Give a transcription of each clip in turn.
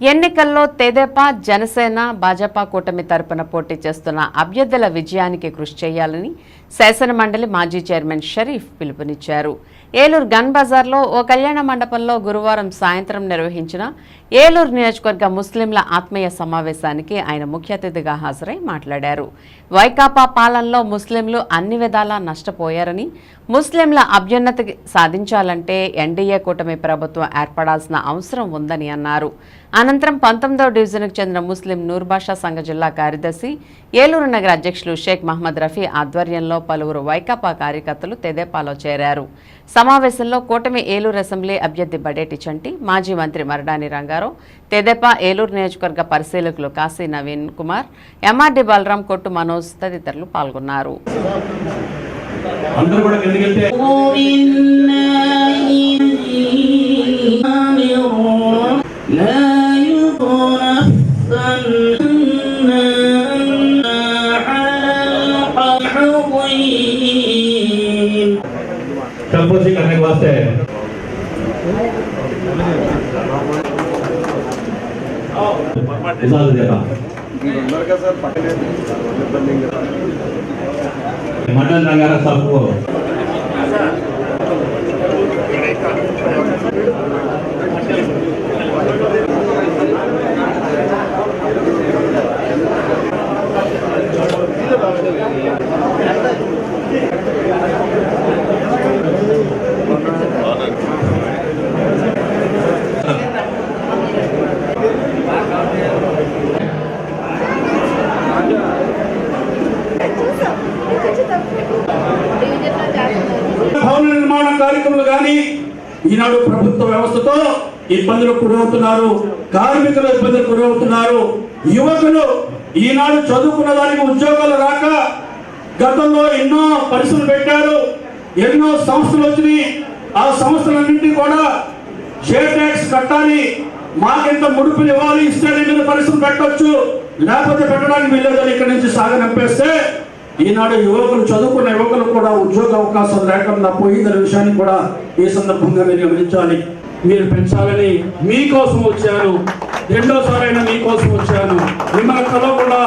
ఎన్నికల్లో తెదేపా జనసేన భాజపా కూటమి తరపున పోటీ చేస్తున్న అభ్యర్థుల విజయానికి కృషి చేయాలని శాసనమండలి మాజీ చైర్మన్ షరీఫ్ పిలుపునిచ్చారు. ఏలూరు గన్ బజార్లో ఓ కళ్యాణ మండపంలో గురువారం సాయంత్రం నిర్వహించిన ఏలూరు నియోజకవర్గ ముస్లింల ఆత్మీయ సమావేశానికి ఆయన ముఖ్య అతిథిగా హాజరై మాట్లాడారు. వైకాపా పాలనలో ముస్లింలు అన్ని విధాలా నష్టపోయారని ముస్లింల అభ్యున్నతి సాధించాలంటే ఎన్డీఏ కూటమి ప్రభుత్వం ఏర్పడాల్సిన అవసరం ఉందని అన్నారు. అనంతరం పంతొమ్మిదవ డివిజన్కు చెందిన ముస్లిం నూర్బాషా సంఘ జిల్లా కార్యదర్శి ఏలూరు నగర అధ్యక్షులు షేక్ మహమ్మద్ రఫీ ఆధ్వర్యంలో పలువురు వైకాపా కార్యకర్తలు తెదేపాలో చేరారు. సమావేశంలో కూటమి ఏలూరు అసెంబ్లీ అభ్యర్థి బడేటి చంటి మాజీ మంత్రి మరడాని రంగారావు తెదేపా ఏలూరు నియోజకవర్గ పరిశీలకులు కాశీ నవీన్ కుమార్ ఎంఆర్డి బలరాం కొట్టు మనోజ్ తదితరులు పాల్గొన్నారు. అందరూ కూడా కిందకెళ్తే لا నమస్తే మండల నగర సభకు Thank you. ఈనాడు ప్రభుత్వ వ్యవస్థతో ఇబ్బందులకు గురవుతున్నారు కార్మికులు ఇబ్బందులకు గురవుతున్నారు యువకులు ఈనాడు చదువుకున్న దానికి ఉద్యోగాలు రాక గతంలో ఎన్నో పరిశ్రమలు పెట్టారు ఎన్నో సంస్థలు వచ్చినాయి. ఆ సంస్థలన్నింటినీ కూడా షేర్ ట్యాక్స్ కట్టాలి మాకెంత ముడుపులు ఇవ్వాలి ఇస్తే మీద పరిశ్రమ పెట్టవచ్చు లేకపోతే పెట్టడానికి వీల్లేదని ఇక్కడి నుంచి సాగనంపేస్తే ఈనాడు యువకులు చదువుకున్న యువకులు కూడా ఉద్యోగ అవకాశం లేకుండా పోయిందనే విషయాన్ని కూడా ఈ సందర్భంగా మీరు గమనించాలి. మీరు పెంచాలని మీకోసం వచ్చారు. రెండోసారైనా మీకోసం వచ్చాను. మిమ్మల్ని కలవకుండా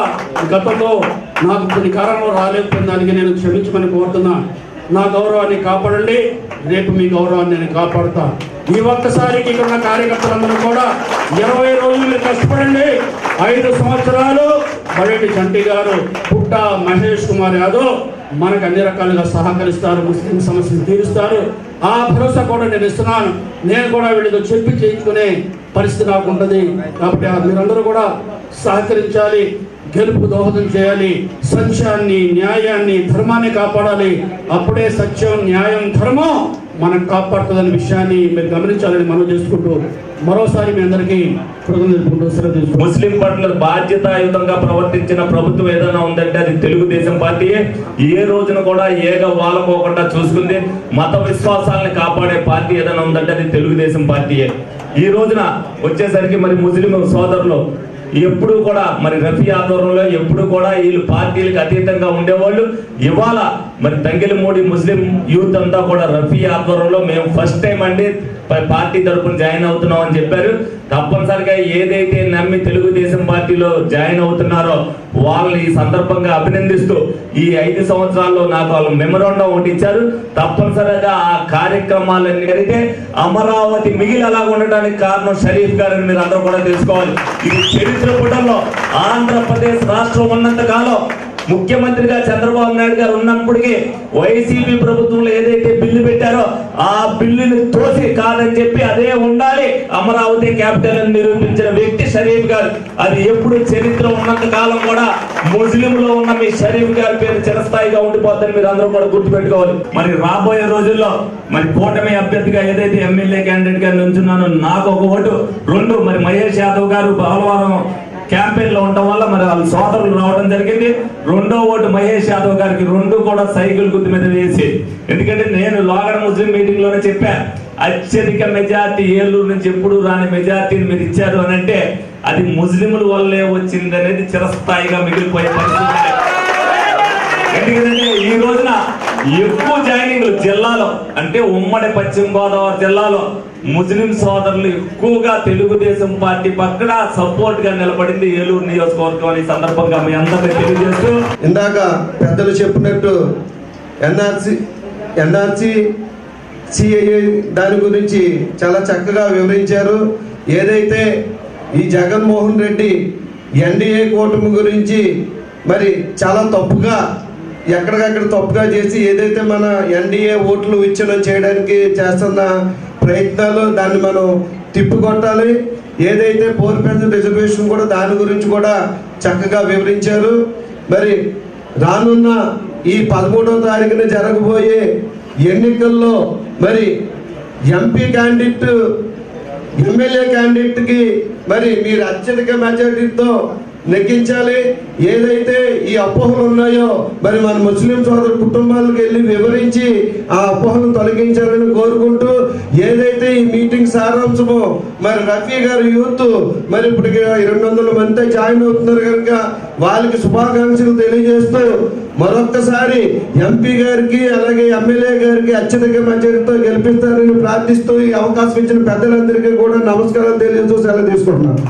గతంలో నాకు కొన్ని కారణాలు రాలేకపోయిన దానికి నేను క్షమించమని కోరుతున్నా. నా గౌరవాన్ని కాపాడండి. రేపు మీ గౌరవాన్ని నేను కాపాడుతా. ఈ ఒక్కసారికి ఇక్కడ ఉన్న కార్యకర్తలందరూ కూడా ఇరవై రోజులు కష్టపడండి. ఐదు సంవత్సరాలు బడేటి చంటి గారు పుట్ట మహేష్ కుమార్ యాదవ్ మనకు అన్ని రకాలుగా సహకరిస్తారు ముస్లిం సమస్యలు తీరుస్తారు. ఆ భరోసా కూడా నేను ఇస్తున్నాను. నేను కూడా వీళ్ళతో చెప్పి చేయించుకునే పరిస్థితి నాకు ఉంటుంది. కాబట్టి మీరందరూ కూడా సహకరించాలి గెలుపు దోహదం చేయాలి సత్యాన్ని న్యాయాన్ని ధర్మాన్ని కాపాడాలి. అప్పుడే సత్యం న్యాయం ధర్మం మనం కాపాడుతుందనే విషయాన్ని మీరు గమనించాలని మనం చేసుకుంటూ మరోసారి మీ అందరికీ ముస్లిం పట్ల బాధ్యతాయుతంగా ప్రవర్తించిన ప్రభుత్వం ఏదైనా ఉందంటే అది తెలుగుదేశం పార్టీయే. ఏ రోజున కూడా ఏగ వాలపోకుండా చూసుకుంది. మత విశ్వాసాలను కాపాడే పార్టీ ఏదైనా ఉందంటే అది తెలుగుదేశం పార్టీయే. ఈ రోజున వచ్చేసరికి మరి ముస్లిం సోదరులు ఎప్పుడు కూడా మరి రఫీ ఆధ్వర్యంలో ఎప్పుడు కూడా వీళ్ళు పార్టీలకు అతీతంగా ఉండేవాళ్ళు. ఇవాళ మరి తంగిలమూడి ముస్లిం యూత్ అంతా కూడా రఫీ ఆధ్వర్యంలో మేము ఫస్ట్ టైం అండి పార్టీ తరపున జాయిన్ అవుతున్నాం అని చెప్పారు. తప్పనిసరిగా ఏదైతే నమ్మి తెలుగుదేశం పార్టీలో జాయిన్ అవుతున్నారో వాళ్ళని ఈ సందర్భంగా అభినందిస్తూ ఈ ఐదు సంవత్సరాల్లో నాకు వాళ్ళు మెమరాండం ఒకటి ఇచ్చారు. తప్పనిసరిగా ఆ కార్యక్రమాలన్నీ జరిగితే అమరావతి మిగిలి అలా ఉండడానికి కారణం షరీఫ్ గారిని మీరు అందరూ కూడా తెలుసుకోవాలి. ఇది చరిత్ర పుటంలో ఆంధ్రప్రదేశ్ రాష్ట్రం ఉన్నంత కాలం ముఖ్యమంత్రిగా చంద్రబాబు నాయుడు గారు ఉన్నప్పటికీ వైసీపీ ప్రభుత్వంలో ఏదైతే బిల్లు పెట్టారో ఆ బిల్లుని తోసి కాదని చెప్పి అదే ఉండాలి. అమరావతి క్యాపిటల్ అని నిరూపించిన వ్యక్తి షరీఫ్ గారు. అది ఎప్పుడు చరిత్ర ఉన్నంత కాలం కూడా ముస్లింలో ఉన్న మీ షరీఫ్ గారి పేరు చిరస్థాయిగా ఉండిపోద్దని మీరు అందరూ కూడా గుర్తుపెట్టుకోవాలి. మరి రాబోయే రోజుల్లో మరి కూటమి అభ్యర్థిగా ఏదైతే ఎమ్మెల్యే క్యాండిడేట్గా నుంచున్నానో నాకు ఒక ఓటు రెండు మరి మహేష్ యాదవ్ గారు బహలవారం క్యాంపెయిన్లో ఉండడం వల్ల మరి వాళ్ళ సోదరులు రావడం జరిగింది. రెండో ఓటు మహేష్ యాదవ్ గారికి రెండు కూడా సైకిల్ గుర్తు మీద వేసి. ఎందుకంటే నేను లోగడ ముస్లిం మీటింగ్లోనే చెప్పా అత్యధిక మెజార్టీ ఏలూరు నుంచి ఎప్పుడు రాని మెజార్టీని మీరు ఇచ్చారు అని అంటే అది ముస్లింల వల్లే వచ్చింది అనేది చిరస్థాయిగా మిగిలిపోయే పరిస్థితి. ఎందుకంటే ఈ రోజున ఎక్కువ జాయినింగ్లు జిల్లాలో అంటే ఉమ్మడి పశ్చిమ గోదావరి జిల్లాలో ముస్లిం సోదరులు ఎక్కువగా తెలుగుదేశం పార్టీ పక్కన సపోర్ట్గా నిలబడింది ఏలూరు నియోజకవర్గం అనే సందర్భంగా మీ అందరినీ తెలియజేస్తూ ఇందాక పెద్దలు చెప్పినట్టు ఎన్ఆర్సి ఎన్ఆర్సి సిఐఏ దాని గురించి చాలా చక్కగా వివరించారు. ఏదైతే ఈ జగన్మోహన్ రెడ్డి ఎన్డీఏ కూటమి గురించి మరి చాలా తప్పుగా ఎక్కడికక్కడ తప్పుగా చేసి ఏదైతే మన ఎన్డీఏ ఓట్లు విచ్ఛిన్నం చేయడానికి చేస్తున్న ప్రయత్నాలు దాన్ని మనం తిప్పికొట్టాలి. ఏదైతే పోర్ పెన్షన్ రిజర్వేషన్ కూడా దాని గురించి కూడా చక్కగా వివరించారు. మరి రానున్న ఈ పదమూడవ తారీఖున జరగబోయే ఎన్నికల్లో మరి ఎంపీ క్యాండిడేట్ ఎమ్మెల్యే క్యాండిడేట్కి మరి మీరు అత్యధిక మెజారిటీతో లెక్కించాలి. ఏదైతే ఈ అపోహలు ఉన్నాయో మరి మన ముస్లిం సోదరు కుటుంబాలకు వెళ్ళి వివరించి ఆ అపోహలను తొలగించాలని కోరుకుంటూ ఏదైతే ఈ మీటింగ్ సారాంశమో మరి రఫీ గారు యూత్ మరి ఇప్పటికి రెండు వందల మంది జాయిన్ అవుతున్నారు కనుక వాళ్ళకి శుభాకాంక్షలు తెలియజేస్తూ మరొక్కసారి ఎంపీ గారికి అలాగే ఎమ్మెల్యే గారికి అత్యధిక మెజారిటీతో గెలిపిస్తారని ప్రార్థిస్తూ ఈ అవకాశం ఇచ్చిన పెద్దలందరికీ కూడా నమస్కారాలు తెలియజేస్తూ సెలవు తీసుకుంటున్నాను.